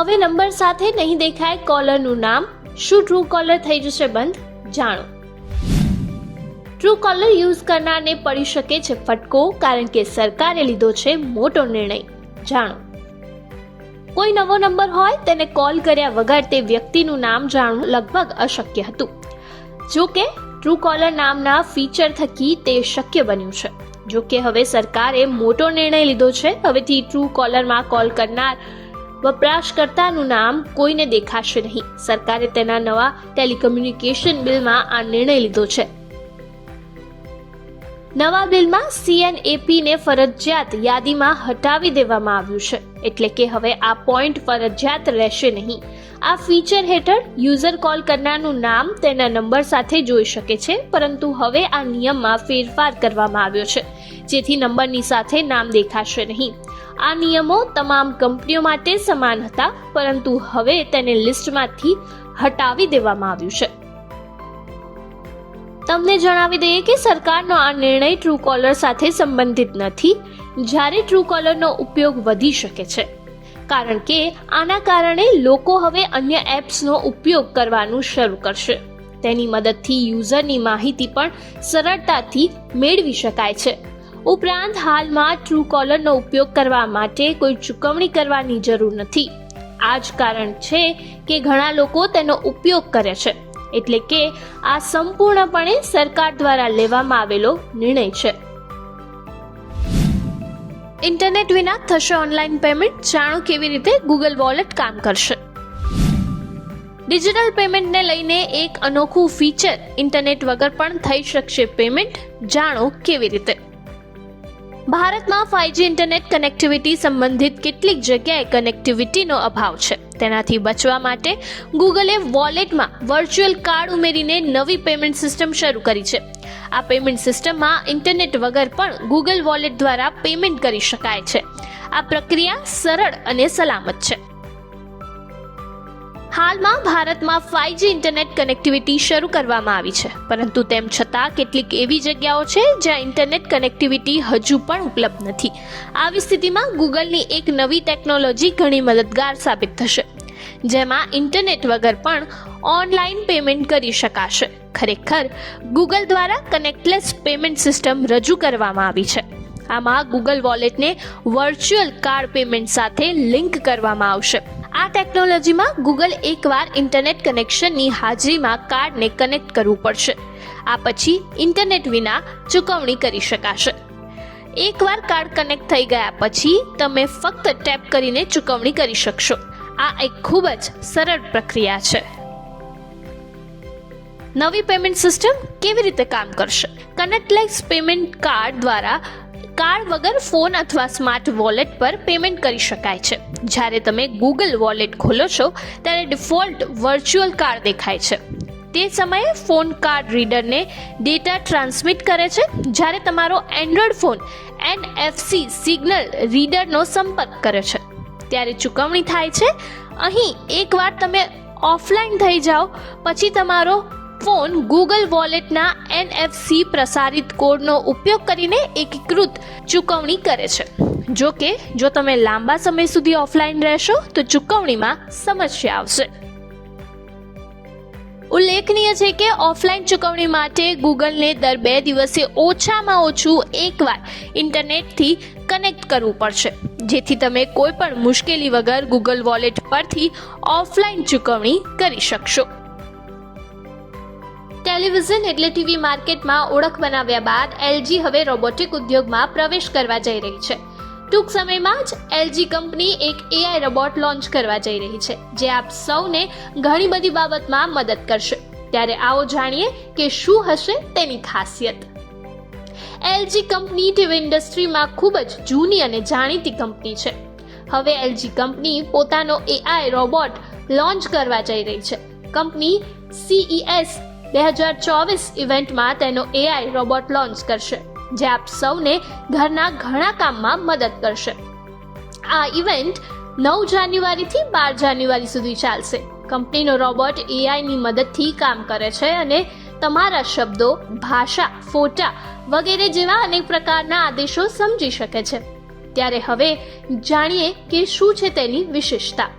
હવે નંબર સાથે નહીં દેખાય કોલરનું નામ. શું ટ્રુ કોલર થઈ જશે બંધ? જાણો. ટ્રુ કોલર યુઝ કરનારને પડી શકે છે ફટકો, કારણ કે સરકારે લીધો છે મોટો નિર્ણય. જાણો. કોઈ નવો નંબર હોય, તેને કોલ કર્યા વગર તે વ્યક્તિનું નામ જાણવું લગભગ અશક્ય હતું. જો કે ટ્રુ કોલર નામના ફીચર થકી તે શક્ય બન્યું છે. જો કે હવે સરકારે મોટો નિર્ણય લીધો છે, હવેથી ટ્રુ કોલરમાં કોલ કરનાર વપરાશકર્તાનું નામ કોઈને દેખાશે નહીં. સરકારે તેના નવા ટેલિકમ્યુનિકેશન બિલમાં આ નિર્ણય લીધો છે. નવા બિલમાં સીએનએપીને ફરજિયાત યાદીમાં હટાવી દેવામાં આવ્યું છે. એટલે કે હવે આ પોઈન્ટ ફરજિયાત રહેશે નહીં. આ ફીચર હેઠળ યુઝર કોલ કરનારનું નામ તેના નંબર સાથે જોઈ શકે છે, પરંતુ હવે આ નિયમમાં ફેરફાર કરવામાં આવ્યો છે. જેથી નંબરની સાથે નામ દેખાશે નહીં. આ નિયમો તમામ કંપનીઓ માટે સમાન હતા, પરંતુ હવે તેને લિસ્ટમાંથી હટાવી દેવામાં આવ્યું છે. તમને જણાવી દઈએ કે સરકારનો આ નિર્ણય ટ્રુ કોલર સાથે સંબંધિત નથી, જ્યારે ટ્રુ કોલરનો ઉપયોગ વધી શકે છે. કારણ કે આના કારણે લોકો હવે અન્ય એપ્સનો ઉપયોગ કરવાનું શરૂ કરશે. તેની મદદથી યુઝરની માહિતી પણ સરળતાથી મેળવી શકાય છે. ઉપરાંત હાલમાં ટ્રુ કોલરનો ઉપયોગ કરવા માટે કોઈ ચૂકવણી કરવાની જરૂર નથી. આ જ કારણ છે કે ઘણા લોકો તેનો ઉપયોગ કરે છે. એટલે કે આ સંપૂર્ણપણે સરકાર દ્વારા લેવામાં આવેલો નિર્ણય છે. ઇન્ટરનેટ વિના થશે ઓનલાઈન પેમેન્ટ? જાણો કેવી રીતે ગૂગલ વોલેટ કામ કરશે. ડિજિટલ પેમેન્ટને લઈને એક અનોખું ફીચર ઇન્ટરનેટ વગર પણ થઈ શકશે પેમેન્ટ? જાણો કેવી રીતે? ભારતમાં ફાઇવજી ઇન્ટરનેટ કનેક્ટિવિટી સંબંધિત કેટલીક જગ્યાએ કનેક્ટિવિટીનો અભાવ છે. તેનાથી બચવા માટે ગૂગલે વોલેટમાં વર્ચ્યુઅલ કાર્ડ ઉમેરીને નવી પેમેન્ટ સિસ્ટમ શરૂ કરી છે. આ પેમેન્ટ સિસ્ટમમાં ઇન્ટરનેટ વગર પણ ગૂગલ વોલેટ દ્વારા પેમેન્ટ કરી શકાય છે. આ પ્રક્રિયા સરળ અને સલામત છે. હાલમાં ભારતમાં ફાઇવજી ઇન્ટરનેટ કનેક્ટિવિટી શરૂ કરવામાં આવી છે. પરંતુ તેમ છતાં કેટલીક એવી જગ્યાઓ છે જ્યાં ઇન્ટરનેટ કનેક્ટિવિટી હજુ પણ ઉપલબ્ધ નથી. આવી સ્થિતિમાં ગૂગલની એક નવી ટેકનોલોજી ઘણી મદદગાર સાબિત થશે. જેમાં ઇન્ટરનેટ વગર પણ ઓનલાઈન પેમેન્ટ કરી શકાશે. ખરેખર ગૂગલ દ્વારા કનેક્ટલેસ પેમેન્ટ સિસ્ટમ રજૂ કરવામાં આવી છે. આમાં ગૂગલ વોલેટને વર્ચ્યુઅલ કાર્ડ પેમેન્ટ સાથે લિંક કરવામાં આવશે. આ ટેકનોલોજીમાં ગૂગલ એકવાર ઇન્ટરનેટ કનેક્શનની હાજરીમાં કાર્ડને કનેક્ટ કરવું પડશે. આ પછી ઇન્ટરનેટ વિના ચૂકવણી કરી શકાશે. એકવાર કાર્ડ કનેક્ટ થઈ ગયા પછી તમે ફક્ત ટેપ કરીને ચૂકવણી કરી શકશો. આ એક ખૂબ જ સરળ પ્રક્રિયા છે. નવી પેમેન્ટ સિસ્ટમ કેવી રીતે કામ કરશે? કનેક્ટલેસ પેમેન્ટ કાર્ડ દ્વારા કાર્ડ વગર ફોન અથવા સ્માર્ટ વોલેટ પર પેમેન્ટ કરી શકાય છે. જ્યારે તમે ગૂગલ વોલેટ ખોલો છો, ત્યારે ડિફોલ્ટ વર્ચ્યુઅલ કાર્ડ દેખાય છે. તે સમયે ફોન કાર્ડ રીડરને ડેટા ટ્રાન્સમિટ કરે છે. જ્યારે તમારો એન્ડ્રોઈડ ફોન એનએફસી સિગ્નલ રીડરનો સંપર્ક કરે છે. ત્યારે ચૂકવણી થાય છે. અહીં એકવાર તમે ઓફલાઈન થઈ જાઓ, પછી તમારો ફોન ગૂગલ વોલેટના એનએફસી પ્રસારિત કોડનો ઉપયોગ કરીને એકીકૃત ચૂકવણી કરે છે. જો કે, જો તમે લાંબા સમય સુધી ઓફલાઈન રહેશો, તો ચૂકવણીમાં સમસ્યા આવશે. ઉલ્લેખનીય છે કે, ઓફલાઈન ચૂકવણી માટે ગૂગલને દર બે દિવસે ઓછામાં ઓછું એકવાર ઇન્ટરનેટથી કનેક્ટ કરવું પડશે. જેથી તમે કોઈ પણ મુશ્કેલી વગર ગૂગલ વોલેટ પરથી ઓફલાઈન ચૂકવણી કરી શકશો. ટેલિવિઝન એટલે ટીવી માર્કેટમાં ઓળખ બનાવ્યા બાદ એલજી હવે રોબોટિક ઉદ્યોગમાં પ્રવેશ કરવા જઈ રહી છે. ટૂંક સમયમાં જ એલજી કંપની એક એઆઈ રોબોટ લોન્ચ કરવા જઈ રહી છે, જે આપ સૌને ઘણી બધી બાબતમાં મદદ કરશે. ત્યારે આવો જાણીએ કે શું હશે તેની ખાસિયત. એલજી કંપની ટીવી ઇન્ડસ્ટ્રીમાં ખૂબ જ જૂની અને જાણીતી કંપની છે. હવે એલજી કંપની પોતાનો એઆઈ રોબોટ લોન્ચ કરવા જઈ રહી છે. કંપની સીઈએસ બે હજાર ચોવીસ ઇવેન્ટમાં તેનો એઆઈ રોબોટ લોન્ચ કરશે, જે આપ સૌને ઘરના ઘણા કામમાં મદદ કરશે. આ ઇવેન્ટ નવ જાન્યુઆરીથી બાર જાન્યુઆરી સુધી ચાલશે. કંપનીનો રોબોટ એઆઈની મદદથી કામ કરે છે અને તમારા શબ્દો, ભાષા, ફોટા વગેરે જેવા અનેક પ્રકારના આદેશો સમજી શકે છે. ત્યારે હવે જાણીએ કે શું છે તેની વિશેષતા.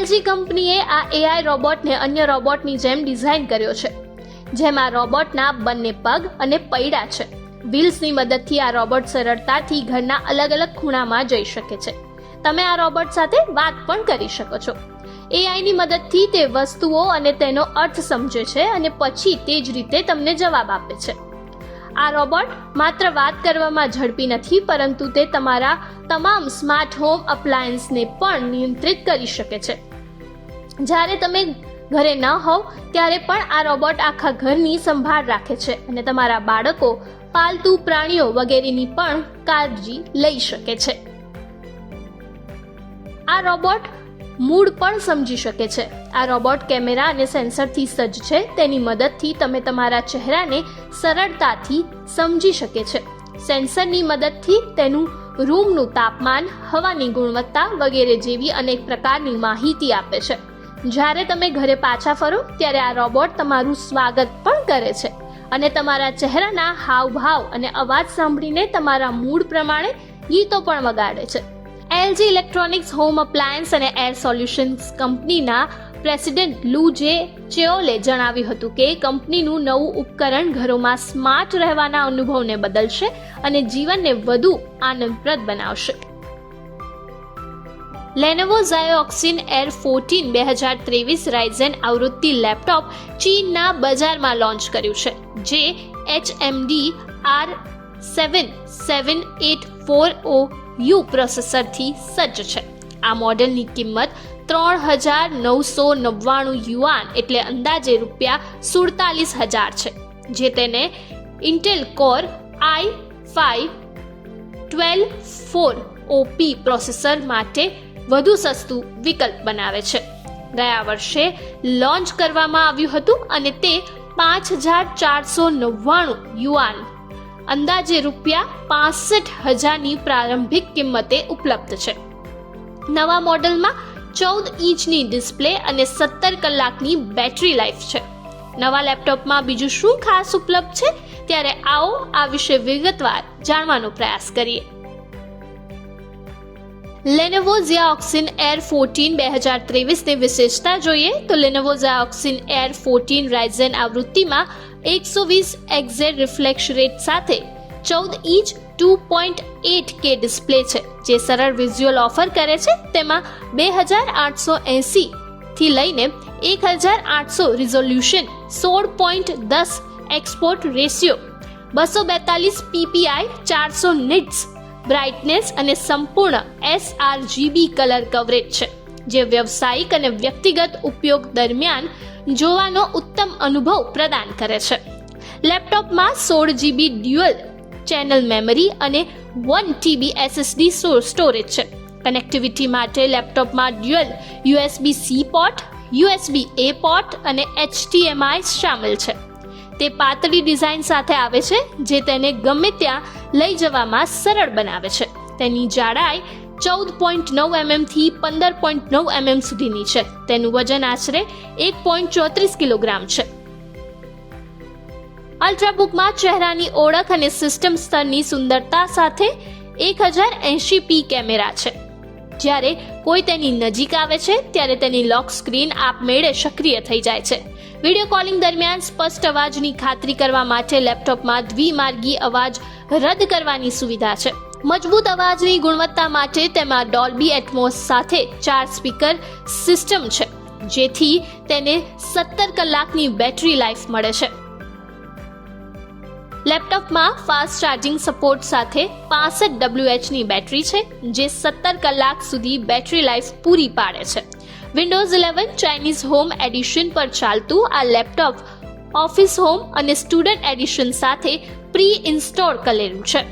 એલજી કંપનીએ આ એઆઈ રોબોટને અન્ય રોબોટની જેમ ડિઝાઇન કર્યો છે, જેમાં રોબોટના બંને પગ અને પૈડા છે. વ્હીલ્સની મદદથી આ રોબોટ સરળતાથી ઘરના અલગ અલગ ખૂણામાં જઈ શકે છે. તમે આ રોબોટ સાથે વાત પણ કરી શકો છો. એઆઈની મદદથી તે વસ્તુઓ અને તેનો અર્થ સમજે છે અને પછી તે જ રીતે તમને જવાબ આપે છે. આ રોબોટ માત્ર વાત કરવામાં ઝડપી નથી, પરંતુ તે તમારા તમામ સ્માર્ટ હોમ અપ્લાયન્સને પણ નિયંત્રિત કરી શકે છે. જ્યારે તમે ઘરે ન હોવ, ત્યારે પણ આ રોબોટ આખા ઘરની સંભાળ રાખે છે અને તમારા બાળકો પાલતુ પ્રાણીઓ વગેરેની પણ કાળજી લઈ શકે છે. આ રોબોટ મૂડ પણ સમજી શકે છે. આ રોબોટ કેમેરા અને સેન્સરથી સજ્જ છે. તેની મદદથી તમે તમારા ચહેરાને સરળતાથી સમજી શકે છે. સેન્સરની મદદથી તેનું રૂમનું તાપમાન, હવાની ગુણવત્તા વગેરે જેવી અનેક પ્રકારની માહિતી આપે છે. જ્યારે તમે ઘરે પાછા ફરો, ત્યારે આ રોબોટ તમારું સ્વાગત પણ કરે છે. અને તમારા ચહેરાના હાવભાવ અને અવાજ સાંભળીને તમારા મૂડ પ્રમાણે ગીતો પણ વગાડે છે. એલજી ઇલેક્ટ્રોનિક્સ, હોમ અપ્લાયન્સ અને એર સોલ્યુશન્સ કંપનીના પ્રેસિડેન્ટ લુ જે ચેઓલે જણાવ્યું હતું કે કંપનીનું નવું ઉપકરણ ઘરોમાં સ્માર્ટ રહેવાના અનુભવને બદલશે અને જીવનને વધુ આનંદપ્રદ બનાવશે. લેનોવો ઝાયોક્સિન એર ફોર્ટીન બે હજાર ત્રેવીસ રાઇઝન આવૃત્તિ લેપટોપ ચીનના બજારમાં લોન્ચ કર્યું છે, જે HMD R seven seven eight four O U પ્રોસેસરથી સજ્જ છે. આ મોડેલની કિંમત ત્રણ હજાર નવસો નવ્વાણું યુઆન એટલે અંદાજે રૂપિયા સુડતાલીસ હજાર છે, જે તેને Intel core i five twelve four OP processor માટે વધુ સસ્તું વિકલ્પ બનાવે છે. ગયા વર્ષે લોન્ચ કરવામાં આવ્યું હતું અને તે પાંચ હજાર ચારસો નવ્વાણું યુઆન, અંદાજે રૂપિયા પાસઠ હજારની પ્રારંભિક કિંમતે ઉપલબ્ધ છે. નવા મોડલમાં ચૌદ ઇંચની ડિસ્પ્લે અને સત્તર કલાકની બેટરી લાઈફ છે. નવા લેપટોપમાં બીજું શું ખાસ ઉપલબ્ધ છે? ત્યારે આવો આ વિશે વિગતવાર જાણવાનો પ્રયાસ કરીએ. લેનોવો ઝિયાઓક્સિન એર ફોર્ટીન બે હજાર ત્રેવીસની વિશેષતા જોઈએ તો Lenovo Xiaoxin air fourteen Ryzen આવૃત્તિમાં એકસો વીસ એક્ઝેટ રિફ્લેક્સ રેટ સાથે ચૌદ inch two point eight K display છે. જે સરળ વિઝ્યુઅલ ઓફર કરે છે, તેમાં બે હજાર આઠસો એંસી થી લઈને એક હજાર આઠસો રિઝોલ્યુશન સોળ પોઈન્ટ દસ એક્સપોર્ટ રેશિયો બસો બેતાલીસ પીપીઆઈ ચારસો નિટ્સ બ્રાઇટનેસ અને સંપૂર્ણ એસઆરજીબી કલર કવરેજ છે, જે વ્યવસાયિક અને વ્યક્તિગત ઉપયોગ દરમિયાન જોવાનો ઉત્તમ અનુભવ પ્રદાન કરે છે. લેપટોપમાં સોળ જીબી ડ્યુઅલ ચેનલ મેમરી અને વન ટીબી એસએસડી સ્ટોરેજ છે. કનેક્ટિવિટી માટે લેપટોપમાં dual USB C port USB A port અને એચટીએમઆઈ શામેલ છે. તે પાતળી ડિઝાઇન સાથે આવે છે, જે તેને ગમે ત્યાં લઈ જવામાં સરળ બનાવે છે. તેની જાડાઈ ચૌદ પોઈન્ટ નવ એમએમથી પંદર પોઈન્ટ નવ એમએમ સુધીની છે. તેનું વજન આશરે એક પોઈન્ટ ચોત્રીસ કિલોગ્રામ છે. અલ્ટ્રાબુકમાં ચહેરાની ઓળખ અને સિસ્ટમ સ્તરની સુંદરતા સાથે એક હજાર એંશી પી કેમેરા છે. જ્યારે કોઈ તેની નજીક આવે છે, ત્યારે તેની લોક સ્ક્રીન આપમેળે સક્રિય થઈ જાય છે. વીડિયો કોલિંગ દરમિયાન સ્પષ્ટ અવાજની ખાતરી કરવા માટે લેપટોપમાં દ્વિમાર્ગી અવાજ રદ કરવાની સુવિધા છે. મજબૂત અવાજની ગુણવત્તા માટે તેમાં ડોલ્બી એટમોસ સાથે ચાર સ્પીકર સિસ્ટમ છે, જેથી તેને સત્તર કલાકની બેટરી લાઈફ મળે છે. લેપટોપમાં ફાસ્ટ ચાર્જિંગ સપોર્ટ સાથે પાસઠ ડબ્લ્યુએચની બેટરી છે, જે સત્તર કલાક સુધી બેટરી લાઈફ પૂરી પાડે છે. Windows eleven Chinese home edition પર ચાલતું આ લેપટોપ ઓફિસ હોમ અને સ્ટુડન્ટ એડિશન સાથે પ્રી ઇન્સ્ટોલ કરેલું છે.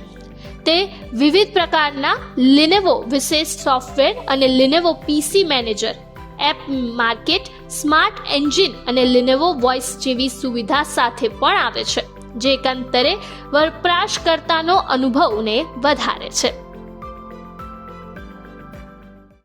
તે વિવિધ પ્રકારના લિનેવો વિશેષ સોફ્ટવેર અને Lenovo PC manager app market smart engine અને લિનેવો વોઇસ જેવી સુવિધા સાથે પણ આવે છે, જે એકંતરે વપરાશકર્તાનો અનુભવને વધારે છે.